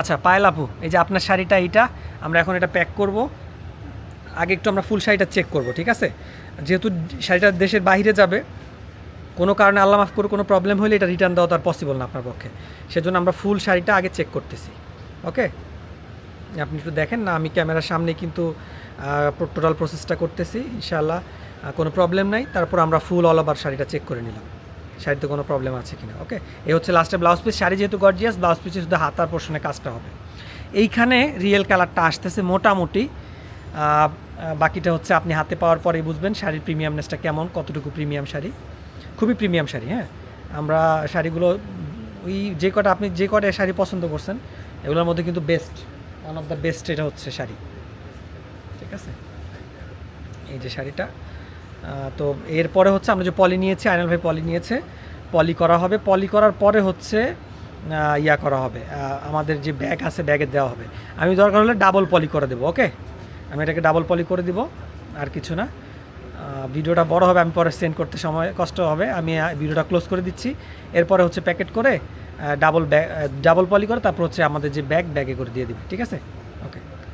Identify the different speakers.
Speaker 1: আচ্ছা পায়েল আপু, এই যে আপনার শাড়িটা, এইটা, আমরা এখন এটা প্যাক করব। আগে একটু আমরা ফুল শাড়িটা চেক করব, ঠিক আছে? যেহেতু শাড়িটা দেশের বাইরে যাবে, কোনো কারণে আল্লাহ মাফ করে কোনো প্রবলেম হলে এটা রিটার্ন দেওয়া তো আর পসিবল না আপনার পক্ষে। সেজন্য আমরা ফুল শাড়িটা আগে চেক করতেছি ওকে আপনি একটু দেখেন না, আমি ক্যামেরার সামনে কিন্তু টোটাল প্রসেসটা করতেছি, ইনশাআল্লাহ কোনো প্রবলেম নাই। তারপর আমরা ফুল অল ওভার শাড়িটা চেক করে নিলাম। শাড়িতে কোনো প্রবলেম আছে কিনা ওকে এই হচ্ছে লাস্টে ব্লাউজ পিস শাড়ি যেহেতু গর্জিয়াস ব্লাউজ পিসে শুধু হাতার পোর্শনে কাজটা হবে। এইখানে রিয়েল কালারটা আসতেছে মোটামুটি বাকিটা হচ্ছে আপনি হাতে পাওয়ার পরেই বুঝবেন শাড়ির প্রিমিয়ামনেসটা কেমন, কতটুকু প্রিমিয়াম শাড়ি। খুবই প্রিমিয়াম শাড়ি হ্যাঁ? আমরা শাড়িগুলো, ওই যে কটা আপনি যে কটা শাড়ি পছন্দ করছেন, এগুলোর মধ্যে কিন্তু best one of the best এটা হচ্ছে শাড়ি। ঠিক আছে? এই যে শাড়িটা তো এরপরে হচ্ছে আমরা যে পলি নিয়েছি আইনাল ভাই পলি নিয়েছে, পলি করা হবে। পলি করার পরে হচ্ছে ইয়া করা হবে। আমাদের যে ব্যাগ আছে, ব্যাগে দেওয়া হবে। আমি দরকার হলে ডাবল পলি করে দেবো ওকে আমি এটাকে ডাবল পলি করে দিব, আর কিছু না। ভিডিওটা বড় হবে, আমি পরে সেন্ড করতে সময়, কষ্ট হবে। আমি ভিডিওটা ক্লোজ করে দিচ্ছি। এরপরে হচ্ছে প্যাকেট করে ডাবল ব্যাগ ডাবল পলি করে, তারপর হচ্ছে আমাদের যে ব্যাগ ব্যাগে করে দিয়ে দিবে, ঠিক আছে?